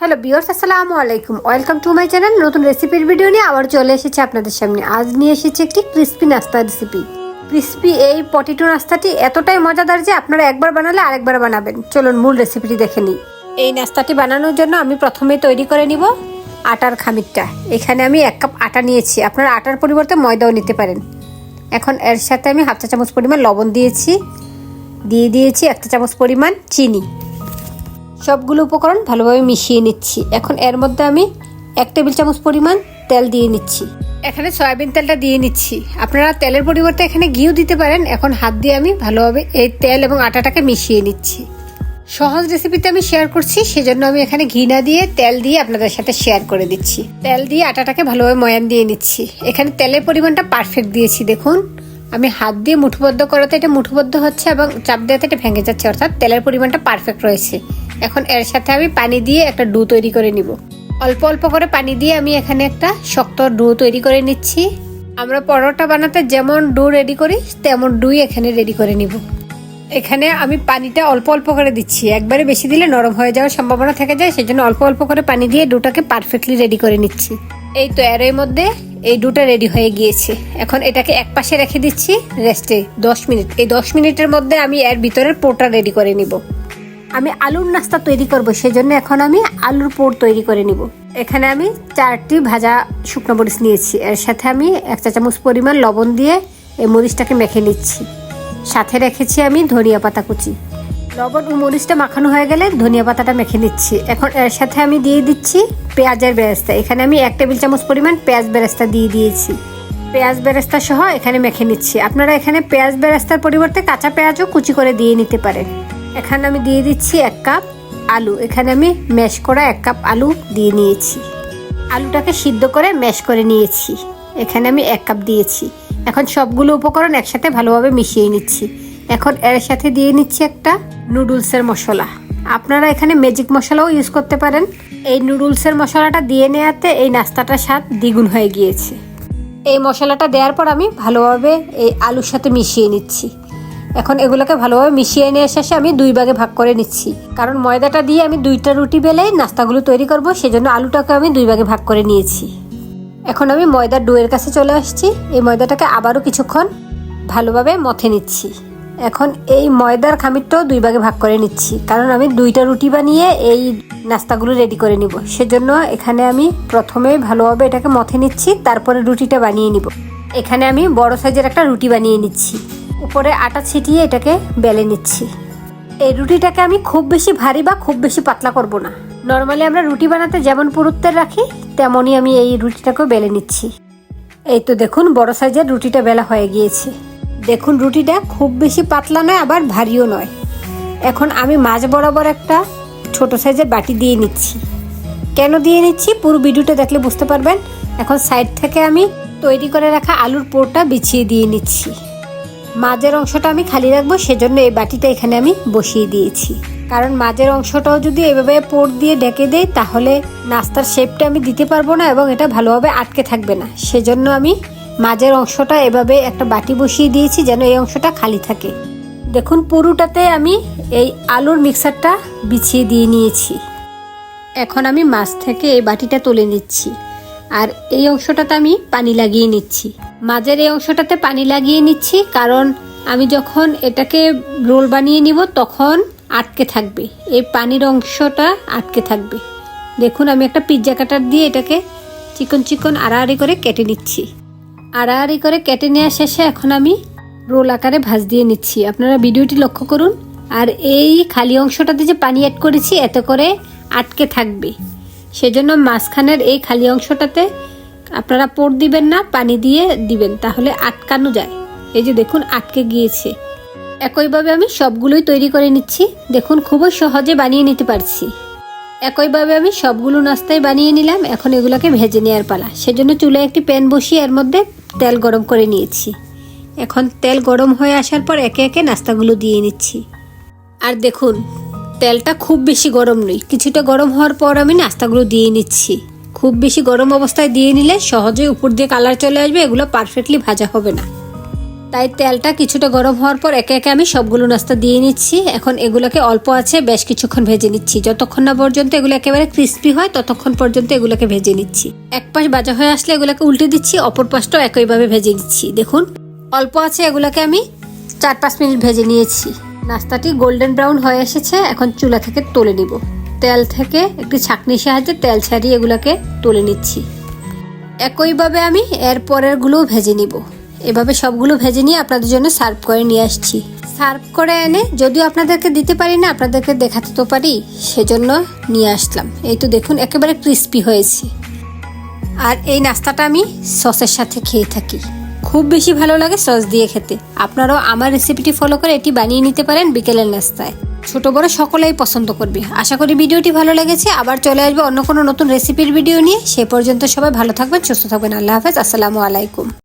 Hello বিয়র্স আসসালামু আলাইকুম welcome to my channel নতুন রেসিপির ভিডিও নিয়ে আবার চলে এসেছি আপনাদের সামনে। আজ নিয়ে এসেছি একটি ক্রিস্পি নাস্তা রেসিপি ক্রিস্পি এই পটেটো নাস্তাটি এতটাই মজাদার যে আপনারা একবার বানালে আরেকবার বানাবেন। চলুন মূল রেসিপিটি দেখে নিই। এই নাস্তাটি বানানোর জন্য আমি প্রথমে তৈরি করে নিব আটার খামিরটা। এখানে আমি এক কাপ আটা নিয়েছি। আপনারা আটার পরিবর্তে ময়দাও নিতে পারেন। এখন এর সাথে আমি হাফ চা চামচ পরিমাণ লবণ দিয়েছি। দিয়ে দিয়েছি একটা চামচ পরিমাণ চিনি। সবগুলো উপকরণ ভালোভাবে মিশিয়ে নিচ্ছি। এখন এর মধ্যে আমি এক টেবিল চামচ পরিমাণ তেল দিয়ে নিচ্ছি। এখানে সয়াবিন তেলটা দিয়ে নিচ্ছি। আপনারা তেলের পরিবর্তে এখানে ঘিও দিতে পারেন। এখন হাত দিয়ে আমি ভালোভাবে এই তেল এবং আটাটাকে মিশিয়ে নিচ্ছি। সহজ রেসিপিতে আমি শেয়ার করছি, সেজন্য আমি এখানে ঘি না দিয়ে তেল দিয়ে আপনাদের সাথে শেয়ার করে দিচ্ছি। তেল দিয়ে আটাটাকে ভালোভাবে ময়ান দিয়ে নিচ্ছি। এখানে তেলের পরিমাণটা পারফেক্ট দিয়েছি, দেখুন। আমি হাত দিয়ে মুঠোবদ্ধ করাতে এটা মুঠোবদ্ধ হচ্ছে এবং চাপ দেওয়াতে এটা ভেঙে যাচ্ছে, অর্থাৎ তেলের পরিমাণটা পারফেক্ট রয়েছে। এখন এর সাথে আমি পানি দিয়ে একটা ডু তৈরি করে নিব। অল্প অল্প করে পানি দিয়ে আমি এখানে একটা শক্ত ডু তৈরি করে নিচ্ছি। আমরা পরোটা বানাতে যেমন ডু রেডি করি, তেমন ডুই এখানে রেডি করে নিব। এখানে আমি পানিটা অল্প অল্প করে দিচ্ছি। একবারে বেশি দিলে নরম হয়ে যাওয়ার সম্ভাবনা থেকে যায়, সেজন্য অল্প অল্প করে পানি দিয়ে ডুটাকে পারফেক্টলি রেডি করে নিচ্ছি। এই তো এর মধ্যে এই ডুটা রেডি হয়ে গিয়েছে। এখন এটাকে এক পাশে রেখে দিচ্ছি রেস্টে দশ মিনিট। এই দশ মিনিটের মধ্যে আমি এর ভিতরের পোটা রেডি করে নিব। আমি আলুর নাস্তা তৈরি করব, সেজন্য এখন আমি আলুর পোর তৈরি করে নিব। এখানে আমি চারটি ভাজা শুকনো মরিচ নিয়েছি। এর সাথে আমি এক চা চামচ পরিমাণ লবণ দিয়ে এই মরিচটাকে মেখে নিচ্ছি। সাথে রেখেছি আমি ধনিয়া পাতা কুচি। লবণ ও মরিচটা মাখানো হয়ে গেলে ধনিয়া পাতাটা মেখে নিচ্ছি। এখন এর সাথে আমি দিয়ে দিচ্ছি পেঁয়াজের বেরেস্তা। এখানে আমি এক টেবিল চামচ পরিমাণ পেঁয়াজ বেরেস্তা দিয়ে দিয়েছি। পেঁয়াজ বেরেস্তা সহ এখানে মেখে নিচ্ছি। আপনারা এখানে পেঁয়াজ বেরেস্তার পরিবর্তে কাঁচা পেঁয়াজও কুচি করে দিয়ে নিতে পারেন। এখানে আমি দিয়ে দিচ্ছি এক কাপ আলু। এখানে আমি ম্যাশ করা এক কাপ আলু দিয়ে নিয়েছি। আলুটাকে সিদ্ধ করে ম্যাশ করে নিয়েছি। এখানে আমি এক কাপ দিয়েছি। এখন সবগুলো উপকরণ একসাথে ভালোভাবে মিশিয়ে নিচ্ছি। এখন এর সাথে দিয়ে নিচ্ছি একটা নুডলসের মশলা। আপনারা এখানে ম্যাজিক মশলাও ইউজ করতে পারেন। এই নুডলসের মশলাটা দিয়ে নেওয়াতে এই নাস্তাটার স্বাদ দ্বিগুণ হয়ে গিয়েছে। এই মশলাটা দেওয়ার পর আমি ভালোভাবে এই আলুর সাথে মিশিয়ে নিচ্ছি। এখন এগুলোকে ভালোভাবে মিশিয়ে নিয়ে শেষে আমি দুই ভাগে ভাগ করে নিচ্ছি। কারণ ময়দাটা দিয়ে আমি দুইটা রুটি বেলে নাস্তাগুলো তৈরি করব, সেজন্য আলুটাকে আমি দুই ভাগে ভাগ করে নিয়েছি। এখন আমি ময়দার ডুয়ের কাছে চলে আসছি। এই ময়দাটাকে আবারও কিছুক্ষণ ভালোভাবে মথে নিচ্ছি। এখন এই ময়দার খামিরটাও দুই ভাগে ভাগ করে নিচ্ছি। কারণ আমি দুইটা রুটি বানিয়ে এই নাস্তাগুলো রেডি করে নিব। সেজন্য এখানে আমি প্রথমে ভালোভাবে এটাকে মথে নিচ্ছি, তারপরে রুটিটা বানিয়ে নিব। এখানে আমি বড় সাইজের একটা রুটি বানিয়ে নিচ্ছি। উপরে আটা ছিটিয়ে এটাকে বেলে নিচ্ছি। এই রুটিটাকে আমি খুব বেশি ভারী বা খুব বেশি পাতলা করব না। নর্মালি আমরা রুটি বানাতে যেমন পুরুত্বের রাখি, তেমনই আমি এই রুটিটাকেও বেলে নিচ্ছি। এই তো দেখুন, বড় সাইজের রুটিটা বেলা হয়ে গিয়েছে। দেখুন, রুটিটা খুব বেশি পাতলা নয়, আবার ভারীও নয়। এখন আমি মাঝ বরাবর একটা ছোট সাইজের বাটি দিয়ে নিচ্ছি। কেন দিয়ে নিচ্ছি? পুরো ভিডিওটা দেখলে বুঝতে পারবেন। এখন সাইড থেকে আমি তৈরি করে রাখা আলুর পোরটা বিছিয়ে দিয়ে নিচ্ছি। মাঝের অংশটা আমি খালি রাখব, সেজন্য এই বাটিটা এখানে আমি বসিয়ে দিয়েছি। কারণ মাঝের অংশটাও যদি এভাবে পোর দিয়ে ঢেকে দেই, তাহলে নাস্তার শেপটা আমি দিতে পারব না এবং এটা ভালোভাবে আটকে থাকবে না। সেজন্য আমি মাঝের অংশটা এভাবে একটা বাটি বসিয়ে দিয়েছি যেন এই অংশটা খালি থাকে। দেখুন, পুরোটাতে আমি এই আলুর মিক্সারটা বিছিয়ে দিয়ে নিয়েছি। এখন আমি মাছ থেকে এই বাটিটা তুলে নিচ্ছি। আর এই অংশটাতে আমি পানি লাগিয়ে নিচ্ছি। মাঝের এই অংশটাতে পানি লাগিয়ে নিচ্ছি, কারণ আমি যখন এটাকে রোল বানিয়ে নিব তখন আটকে থাকবে। এই পানির অংশটা আটকে থাকবে। দেখুন, আমি একটা পিৎজা কাটার দিয়ে এটাকে চিকন চিকন আড়াআড়ি করে কেটে নিচ্ছি। আড়াআড়ি করে কেটে নেওয়া শেষে এখন আমি রোল আকারে ভাজ দিয়ে নিচ্ছি। আপনারা ভিডিওটি লক্ষ্য করুন। আর এই খালি অংশটাতে যে পানি অ্যাড করেছি, এত করে আটকে থাকবে। সেজন্য মাঝখানের এই খালি অংশটাতে আপনারা পোর দিবেন না, পানি দিয়ে দিবেন, তাহলে আটকানো যায়। এই যে দেখুন, আটকে গিয়েছে। একইভাবে আমি সবগুলোই তৈরি করে নিচ্ছি। দেখুন, খুবই সহজে বানিয়ে নিতে পারছি। একইভাবে আমি সবগুলো নাস্তায় বানিয়ে নিলাম। এখন এগুলোকে ভেজে নেওয়ার পালা। সেজন্য চুলে একটি প্যান বসিয়ে এর মধ্যে তেল গরম করে নিয়েছি। এখন তেল গরম হয়ে আসার পর একে একে নাস্তাগুলো দিয়ে নিচ্ছি। আর দেখুন, তেলটা খুব বেশি গরম নই কিছুটা গরম হওয়ার পর আমি নাস্তাগুলো দিয়ে নিচ্ছি। খুব বেশি গরম অবস্থায় দিয়ে নিলে সহজেই উপর দিয়ে কালার চলে আসবে, এগুলো পারফেক্টলি ভাজা হবে না। তাই তেলটা কিছুটা গরম হওয়ার পর একে একে আমি সবগুলো নাস্তা দিয়ে নিচ্ছি। এখন এগুলোকে অল্প আছে, বেশ কিছুক্ষণ ভেজে নিচ্ছি। যতক্ষণ না পর্যন্ত এগুলো একেবারে ক্রিস্পি হয়, ততক্ষণ পর্যন্ত এগুলোকে ভেজে নিচ্ছি। এক পাশ ভাজা হয়ে আসলে এগুলোকে উল্টে দিচ্ছি, অপর পাশটাও একইভাবে ভেজে দিচ্ছি দেখুন, অল্প আছে এগুলোকে আমি চার পাঁচ মিনিট ভেজে নিয়েছি। নাস্তাটি গোল্ডেন ব্রাউন হয়ে এসেছে, এখন চুলা থেকে তুলে নিব। তেল থেকে একটি ছাঁকনির সাহায্যে তেল ছাড়িয়ে এগুলোকে তুলে নিচ্ছি। একইভাবে আমি এর পরের গুলোও ভেজে নিব। এভাবে সবগুলো ভেজে নিয়ে আপনাদের জন্য সার্ভ করে নিয়ে আসছি। সার্ভ করে এনে যদিও আপনাদেরকে দিতে পারি না, আপনাদেরকে দেখাতে তো পারি, সেজন্য নিয়ে আসলাম। এই তো দেখুন, একেবারে ক্রিস্পি হয়েছে। আর এই নাস্তাটা আমি সসের সাথে খেয়ে থাকি। খুব বেশি ভালো লাগে সস দিয়ে খেতে। আপনারাও আমার রেসিপিটি ফলো করে এটি বানিয়ে নিতে পারেন বিকেলের নাস্তায়। ছোট বড় সকলেই পছন্দ করবে। আশা করি ভিডিওটি ভালো লেগেছে। আবার চলে আসবে অন্য কোনো নতুন রেসিপির ভিডিও নিয়ে। সে পর্যন্ত সবাই ভালো থাকবেন, সুস্থ থাকবেন। আল্লাহ হাফেজ। আসসালামু আলাইকুম।